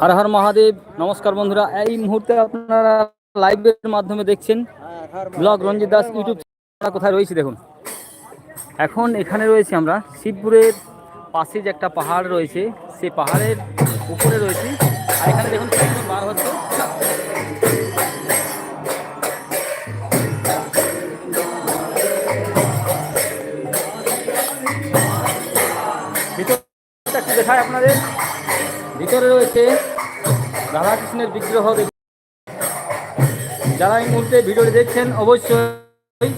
হর হর মহাদেব নমস্কার বন্ধুরা। এই মুহূর্তে আপনারা লাইভের মাধ্যমে দেখছেন ব্লগ রঞ্জিত দাস ইউটিউব কোথায় রয়েছি দেখুন। এখন এখানে রয়েছি আমরা। শিবপুরের পাশে যে একটা পাহাড় রয়েছে সেই পাহাড়ের উপরে রয়েছি। আর এখানে দেখুন বার হচ্ছে। ভিতরে রয়েছে রাধাকৃষ্ণের বিগ্রহ। যারা এই মুহূর্তে ভিডিওটি দেখছেন অবশ্যই।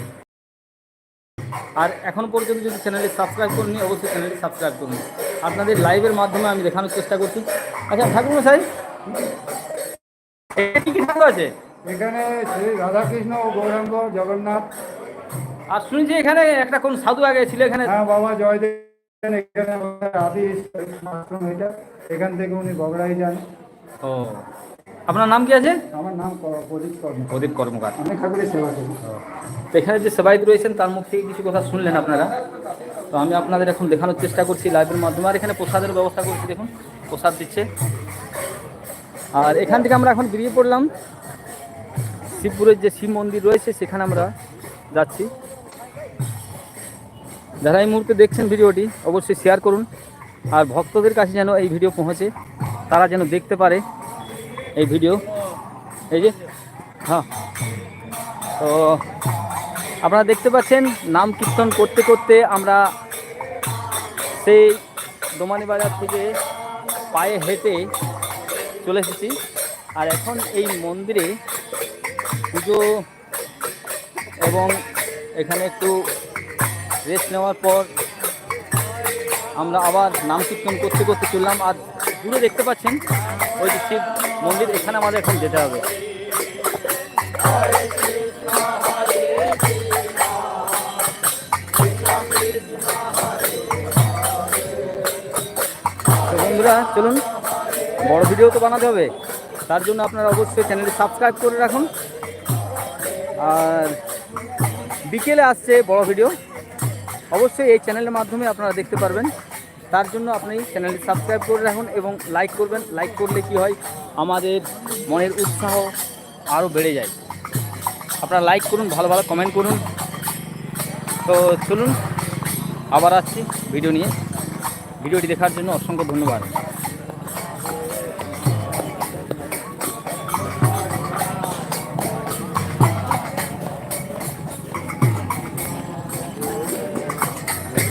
আর এখন পর্যন্ত যদি চ্যানেলটি সাবস্ক্রাইব করেনি অবশ্যই চ্যানেলটি সাবস্ক্রাইব করুন। আপনাদের লাইভের মাধ্যমে আমি দেখানোর চেষ্টা করছি। আচ্ছা ঠাকুর মশাই কি কি ঠাকুর আছে? এখানে শ্রী রাধাকৃষ্ণ ও গৌরাঙ্গ জগন্নাথ। আর শুনেছি এখানে একটা কোন সাধু আগে ছিল এখানে। হ্যাঁ বাবা জয়দেব। এখানে আদি আশ্রম এটা। এখান থেকে উনি বগড়াই যান। ও। আপনার নাম কি আছে? আমার নাম প্রদীপ কর্ম প্রদীপ কর্মকার। অনেক ঠাকুরের সেবা করি তো এখানে যে সেবায়িত রয়েছেন তার মুখ থেকে কিছু কথা শুনলেন আপনারা। তো আমি আপনাদের এখন দেখানোর চেষ্টা করছি লাইভের মাধ্যমে। আর এখানে প্রসাদের ব্যবস্থা করছি দেখুন প্রসাদ দিচ্ছে। আর এখান থেকে আমরা এখন বেরিয়ে পড়লাম। শিবপুরের যে শিব মন্দির রয়েছে সেখানে আমরা যাচ্ছি। যারা এই মুহূর্তে দেখছেন ভিডিওটি, অবশ্যই শেয়ার করুন। আর ভক্তদের কাছে যেন এই ভিডিও পৌঁছে, তারা যেন দেখতে পারে এই ভিডিও। এই যে হ্যাঁ। তো আপনারা দেখতে পাচ্ছেন, নাম কীর্তন করতে করতে আমরা সেই দোমানি বাজার থেকে পায়ে হেঁটে চলে এসেছি। আর এখন এই মন্দিরে পুজো এবং এখানে একটু রেস্ট নেওয়ার পর আমরা আবার নাম কীর্তন করতে করতে চললাম। আর দূরে দেখতে পাচ্ছেন, ওই যে শিব মন্দির, এখানে আমাদের এখন যেতে হবে। বন্ধুরা, চলুন, বড় ভিডিও তো বানাতে হবে। তার জন্য আপনারা অবশ্যই চ্যানেলটি সাবস্ক্রাইব করে রাখুন। আর বিকেলে আসছে বড় ভিডিও। অবশ্যই এই চ্যানেলের মাধ্যমে আপনারা দেখতে পারবেন। তার জন্য আপনি চ্যানেলটি সাবস্ক্রাইব করে রাখুন এবং লাইক করবেন। লাইক করলে কি হয়? আমাদের মনের উৎসাহ আরও বেড়ে যায়। আপনারা লাইক করুন, ভালো ভালো কমেন্ট করুন। তো চলুন, আবার আসছি ভিডিও নিয়ে। ভিডিওটি দেখার জন্য অসংখ্য ধন্যবাদ।